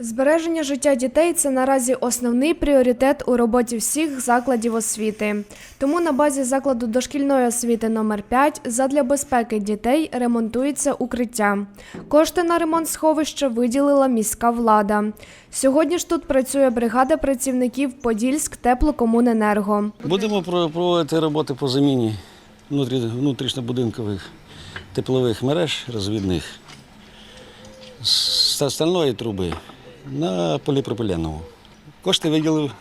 Збереження життя дітей це наразі основний пріоритет у роботі всіх закладів освіти. Тому на базі закладу дошкільної освіти номер 5 задля безпеки дітей ремонтується укриття. Кошти на ремонт сховища виділила міська влада. Сьогодні ж тут працює бригада працівників Подільськ теплокомуненерго. Будемо про- проводити роботи по заміні внутрі, внутрішньобудинкових теплових мереж розвідних з стальної труби на поліпропиленову. Кошти виділив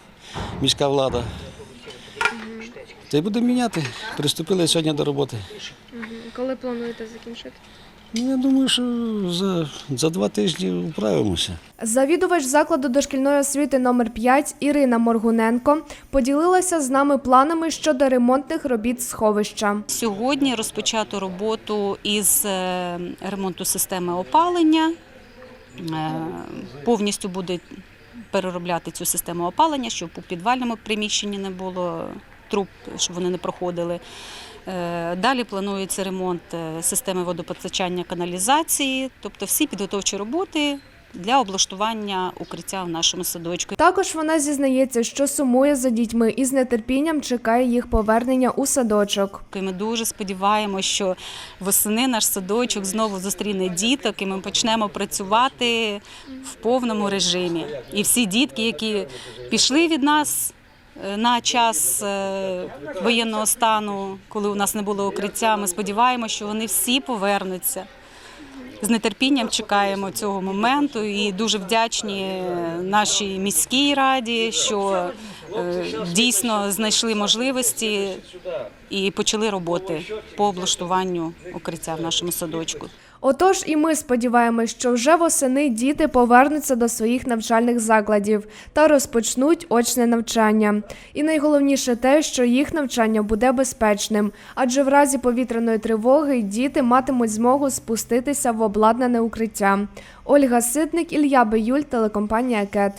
міська влада. Та й будемо міняти. Приступили сьогодні до роботи. Коли плануєте закінчити? Ну, я думаю, що за, за два тижні вправимося. Завідувач закладу дошкільної освіти номер 5 Ірина Моргуненко поділилася з нами планами щодо ремонтних робіт сховища. Сьогодні розпочато роботу із е, ремонту системи опалення. Е, Повністю буде переробляти цю систему опалення, щоб у підвальному приміщенні не було труб, щоб вони не проходили. Е, Далі планується ремонт е, системи водопостачання каналізації, тобто всі підготовчі роботи для облаштування укриття в нашому садочку. Також вона зізнається, що сумує за дітьми і з нетерпінням чекає їх повернення у садочок. І Ми дуже сподіваємося, що восени наш садочок знову зустріне діток, і ми почнемо працювати в повному режимі. І всі дітки, які пішли від нас е, на час е, воєнного стану, коли у нас не було укриття, ми сподіваємося, що вони всі повернуться. З нетерпінням чекаємо цього моменту і дуже вдячні нашій міській раді, що е, дійсно знайшли можливості і почали роботи по облаштуванню укриття в нашому садочку. Отож, і ми сподіваємось, що вже восени діти повернуться до своїх навчальних закладів та розпочнуть очне навчання. І найголовніше те, що їх навчання буде безпечним, адже в разі повітряної тривоги діти матимуть змогу спуститися в обладнане укриття. Ольга Ситник, Ілля Биюль, телекомпанія КЕТ.